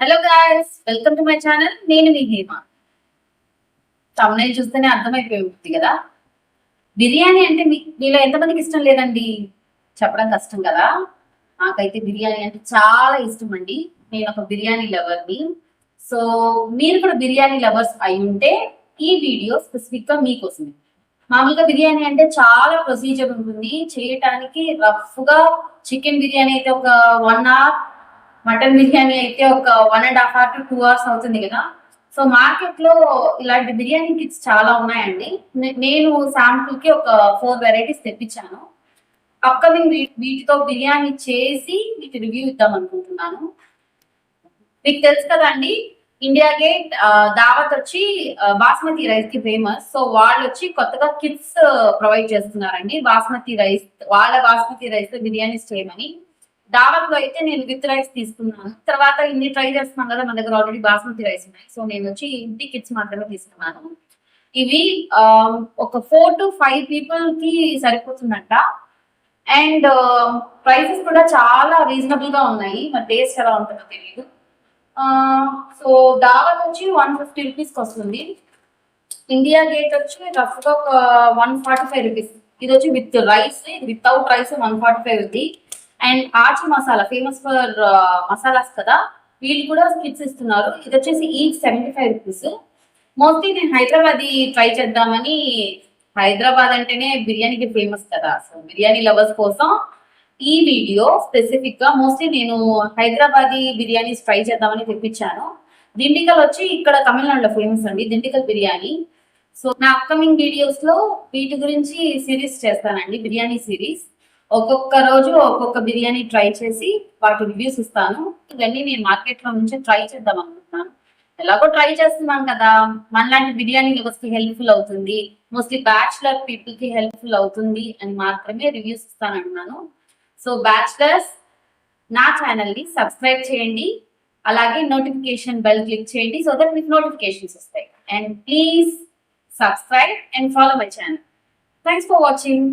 Hello guys welcome to my channel నేను మీ హేమ. తమిళ చూస్తేనే అర్థమైపోయి ఉంటుంది కదా? బిర్యానీ అంటే మీలో ఎంతమందికి ఇష్టం లేదండి? చెప్పడం కష్టం కదా? నాకైతే బిర్యానీ అంటే చాలా ఇష్టం అండి. నేను ఒక బిర్యానీ లవర్ని. సో మీరు కూడా బిర్యానీ లవర్స్ అయి ఉంటే ఈ వీడియో స్పెసిఫిక్గా మీకోసమే. మామూలుగా బిర్యానీ అంటే చాలా ప్రొసీజర్ ఉంటుంది. చేయటానికి రఫ్గా చికెన్ బిర్యానీ అయితే ఒక వన్ అవర్ మటన్ బిర్యానీ అయితే ఒక one and half hour to two hours అవుతుంది కదా. సో మార్కెట్లో ఇలాంటి బిర్యానీ కిట్స్ చాలా ఉన్నాయండి. నేను శాంపుల్కి ఒక ఫోర్ వెరైటీస్ తెప్పించాను. అప్కమింగ్ వీటితో బిర్యానీ చేసి వీటి రివ్యూ ఇద్దాం అనుకుంటున్నాను. మీకు తెలుసు కదండి ఇండియా గేట్ దావత్ వచ్చి బాస్మతి రైస్కి ఫేమస్ సో వాళ్ళు వచ్చి కొత్తగా కిట్స్ ప్రొవైడ్ చేస్తున్నారండి. బాస్మతి రైస్ వాళ్ళ బాస్మతి రైస్తో బిర్యానీస్ చేయమని దావత్లో అయితే నేను విత్ రైస్ తీసుకున్నాను. తర్వాత ఇన్ని ట్రై చేస్తున్నాం కదా మన దగ్గర ఆల్రెడీ బాస్మతి రైస్ ఉన్నాయి. సో నేను వచ్చి ఇంటి కిట్స్ మాత్రమే తీసుకున్నాను. ఇవి ఒక ఫోర్ టు ఫైవ్ పీపుల్కి సరిపోతుందంట. అండ్ ప్రైసెస్ కూడా చాలా రీజనబుల్గా ఉన్నాయి. మరి టేస్ట్ ఎలా ఉంటుందో తెలియదు సో దావత్ వచ్చి వన్ ఫిఫ్టీ రూపీస్ వస్తుంది. ఇండియా గేట్ వచ్చి రఫ్ ఒక వన్ ఫార్టీ ఫైవ్ రూపీస్ ఇది వచ్చి with rice without rice one forty five ఉంది. And Aachi masala famous for uh, masalas కదా వీళ్ళు కూడా స్కిట్స్ ఇస్తున్నారు. ఇది వచ్చేసి each seventy five rupees mostly నేను హైదరాబాద్ ట్రై చేద్దామని హైదరాబాద్ అంటేనే బిర్యానీకి ఫేమస్ కదా. సో బిర్యానీ లవర్స్ కోసం ఈ వీడియో స్పెసిఫిక్గా మోస్ట్లీ నేను హైదరాబాదీ బిర్యానీస్ ట్రై చేద్దామని తెప్పించాను. దిండికల్ వచ్చి ఇక్కడ తమిళనాడులో ఫేమస్ అండి దిండికల్ బిర్యానీ. సో నా అప్కమింగ్ వీడియోస్లో వీటి గురించి సిరీస్ చేస్తానండి బిర్యానీ సిరీస్ ఒక్కొక్క రోజు ఒక్కొక్క బిర్యానీ ట్రై చేసి వాటి రివ్యూస్ ఇస్తాను. ఇవన్నీ నేను మార్కెట్లో నుంచి ట్రై చేద్దాం అనుకుంటున్నాను. ఎలాగో ట్రై చేస్తున్నాం కదా. మనలాంటి బిర్యానీ లవర్స్కి హెల్ప్ఫుల్ అవుతుంది. మోస్ట్లీ బ్యాచులర్ పీపుల్కి హెల్ప్ఫుల్ అవుతుంది అని మాత్రమే రివ్యూస్ ఇస్తానన్నాను. సో బ్యాచులర్స్ నా ఛానల్ని సబ్స్క్రైబ్ చేయండి. అలాగే నోటిఫికేషన్ బెల్ క్లిక్ చేయండి సో దట్ మీకు నోటిఫికేషన్స్ వస్తాయి. And please subscribe and follow my channel thanks for watching